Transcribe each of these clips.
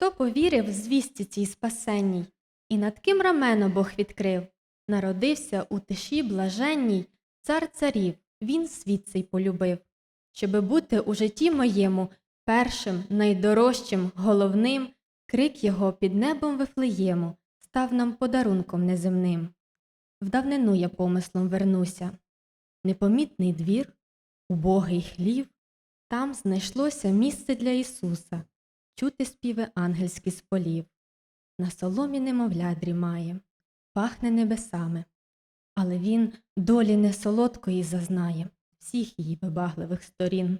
Хто повірив звісті цій спасенній, і над ким рамено Бог відкрив, народився у тиші блаженній, цар царів, він світ цей полюбив, щоби бути у житті моєму першим, найдорожчим, головним, крик його під небом Вифлеєму став нам подарунком неземним. В давнину я помислом вернуся. Непомітний двір, убогий хлів, там знайшлося місце для Ісуса, чути співи ангельські з полів. На соломі немовля дрімає, пахне небесами, але він долі не солодкої зазнає всіх її вибагливих сторін.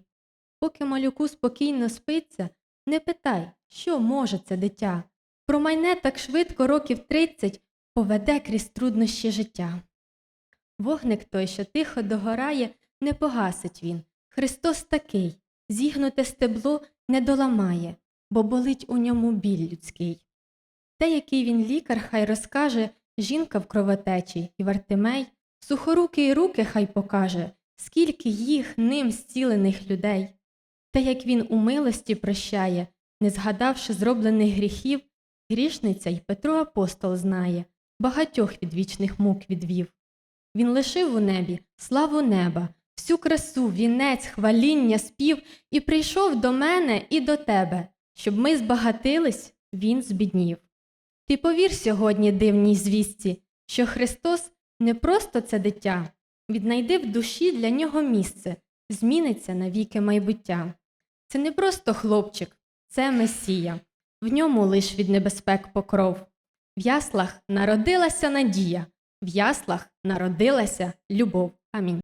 Поки малюку спокійно спиться, не питай, що може це дитя. Промайне так швидко років тридцять поведе крізь труднощі життя. Вогник той, що тихо догорає, не погасить він. Христос такий, зігнуте стебло не доламає, бо болить у ньому біль людський. Те, який він лікар, хай розкаже жінка в кровотечі, і Вартимей, сухоруки руки хай покаже, скільки їх ним зцілених людей. Те, як він у милості прощає, не згадавши зроблених гріхів, грішниця й Петро апостол знає, багатьох від вічних мук відвів. Він лишив у небі славу неба, всю красу, вінець, хваління, спів і прийшов до мене і до тебе, щоб ми збагатились, він збіднів. Ти повір сьогодні дивній звісті, що Христос не просто це дитя, віднайди в душі для нього місце, зміниться навіки майбуття. Це не просто хлопчик, це Месія, в ньому лиш від небезпек покров. В яслах народилася надія, в яслах народилася любов. Амінь.